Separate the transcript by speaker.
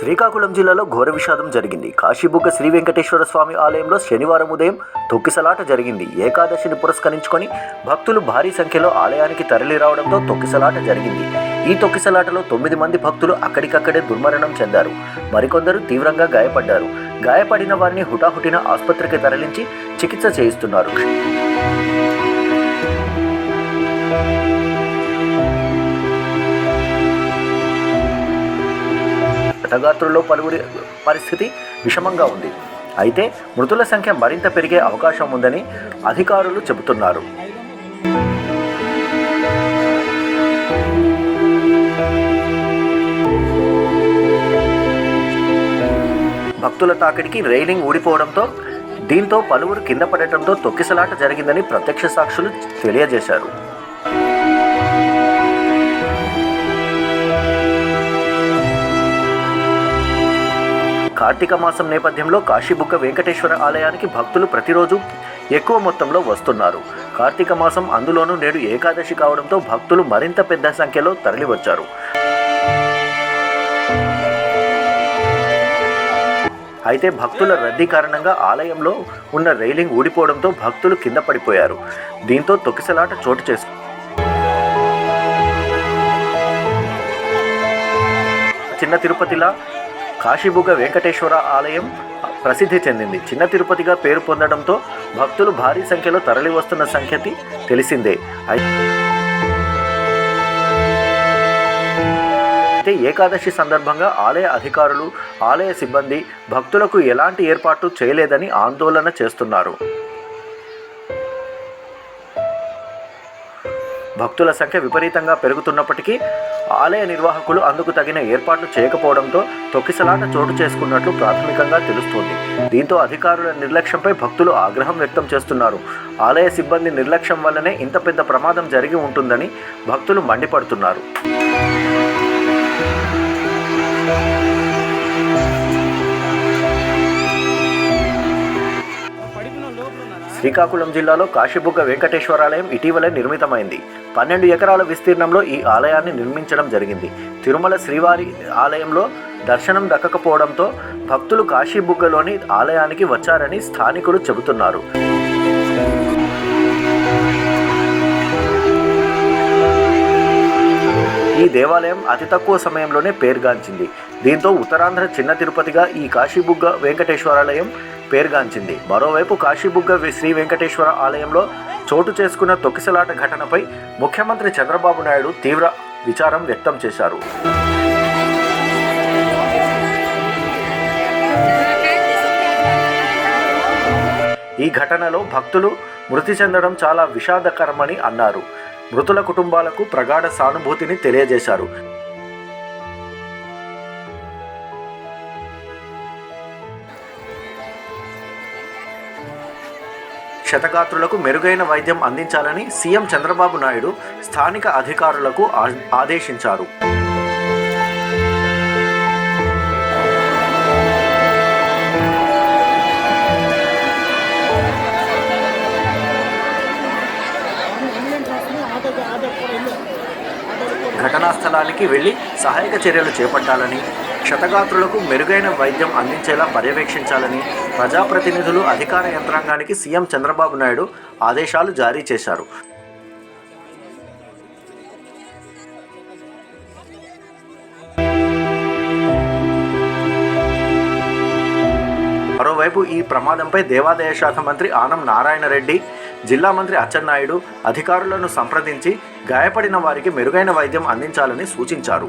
Speaker 1: శ్రీకాకుళం జిల్లాలో ఘోర విషాదం జరిగింది. కాశీబుగ్గ శ్రీ వెంకటేశ్వర స్వామి ఆలయంలో శనివారం ఉదయం తొక్కిసలాట జరిగింది. ఏకాదశిని పురస్కరించుకొని భక్తులు భారీ సంఖ్యలో ఆలయానికి తరలి రావడంతో తొక్కిసలాట జరిగింది. ఈ తొక్కిసలాటలో తొమ్మిది మంది భక్తులు అక్కడికక్కడే దుర్మరణం చెందారు. మరికొందరు తీవ్రంగా గాయపడ్డారు. గాయపడిన వారిని హుటాహుటిన ఆసుపత్రికి తరలించి చికిత్స చేయిస్తున్నారు. క్షతగాత్రుల్లో పలువురి పరిస్థితి విషమంగా ఉంది. అయితే మృతుల సంఖ్య మరింత పెరిగే అవకాశం ఉందని అధికారులు చెబుతున్నారు. భక్తుల తాకిడికి రైలింగ్ ఊడిపోవడంతో దీంతో పలువురు కింద పడటంతో తొక్కిసలాట జరిగిందని ప్రత్యక్ష సాక్షులు తెలియజేశారు. కార్తీక మాసం నేపథ్యంలో కాశీబుగ్గ వెంకటేశ్వర ఆలయానికి భక్తులు ప్రతిరోజు ఎక్కువ మొత్తంలో వస్తున్నారు. కార్తీక మాసం అందులోనూ నేడు ఏకాదశి కావడంతో భక్తులు మరింత పెద్ద సంఖ్యలో తరలివచ్చారు. అయితే భక్తుల రద్దీ కారణంగా ఆలయంలో ఉన్న రైలింగ్ ఊడిపోవడంతో భక్తులు కింద పడిపోయారు. దీంతో తొక్కిసలాట చోటు చేసుకుంది చిన్న తిరుపతిలా కాశీబుగ్గ వెంకటేశ్వర ఆలయం ప్రసిద్ధి చెందింది. చిన్న తిరుపతిగా పేరు పొందడంతో భక్తులు భారీ సంఖ్యలో తరలి వస్తున్న సంఖ్యతి తెలిసిందే. అయితే ఏకాదశి సందర్భంగా ఆలయ అధికారులు ఆలయ సిబ్బంది భక్తులకు ఎలాంటి ఏర్పాట్లు చేయలేదని ఆందోళన చేస్తున్నారు. భక్తుల సంఖ్య విపరీతంగా పెరుగుతున్నప్పటికీ ఆలయ నిర్వాహకులు అందుకు తగిన ఏర్పాట్లు చేయకపోవడంతో తొక్కిసలాట చోటు చేసుకున్నట్లు ప్రాథమికంగా తెలుస్తోంది. దీంతో అధికారుల నిర్లక్ష్యంపై భక్తులు ఆగ్రహం వ్యక్తం చేస్తున్నారు. ఆలయ సిబ్బంది నిర్లక్ష్యం వల్లనే ఇంత పెద్ద ప్రమాదం జరిగి ఉంటుందని భక్తులు మండిపడుతున్నారు. శ్రీకాకుళం జిల్లాలో కాశీబుగ్గ వెంకటేశ్వరాలయం ఇటీవలే నిర్మితమైంది. పన్నెండు ఎకరాల విస్తీర్ణంలో ఈ ఆలయాన్ని నిర్మించడం జరిగింది. తిరుమల శ్రీవారి ఆలయంలో దర్శనం దక్కకపోవడంతో భక్తులు కాశీబుగ్గలోని ఆలయానికి వచ్చారని స్థానికులు చెబుతున్నారు. ఈ దేవాలయం అతి తక్కువ సమయంలోనే పేరుగాంచింది. దీంతో ఉత్తరాంధ్ర చిన్న తిరుపతిగా ఈ కాశీబుగ్గ వెంకటేశ్వరాలయం పేరుగాంచింది. మరోవైపు కాశీబుగ్గ వి- శ్రీ వెంకటేశ్వర ఆలయంలో చోటు చేసుకున్న తొక్కిసలాట ఘటనపై ముఖ్యమంత్రి చంద్రబాబు నాయుడు తీవ్ర విచారం వ్యక్తం చేశారు. ఈ ఘటనలో భక్తులు మృతి చెందడం చాలా విషాదకరమని అన్నారు. మృతుల కుటుంబాలకు ప్రగాఢ సానుభూతిని తెలియజేశారు. క్షతగాత్రులకు మెరుగైన వైద్యం అందించాలని సీఎం చంద్రబాబు నాయుడు స్థానిక అధికారులకు ఆదేశించారు. ఘటనా స్థలానికి వెళ్ళి సహాయక చర్యలు చేపట్టాలని క్షతగాత్రులకు మెరుగైన వైద్యం అందించేలా పర్యవేక్షించాలని ప్రజాప్రతినిధులు అధికార యంత్రాంగానికి సీఎం చంద్రబాబు నాయుడు ఆదేశాలు జారీ చేశారు. మరోవైపు ఈ ప్రమాదంపై దేవాదాయ శాఖ మంత్రి ఆనం నారాయణ రెడ్డి జిల్లా మంత్రి అచ్చెన్నాయుడు అధికారులను సంప్రదించి గాయపడిన వారికి మెరుగైన వైద్యం అందించాలని సూచించారు.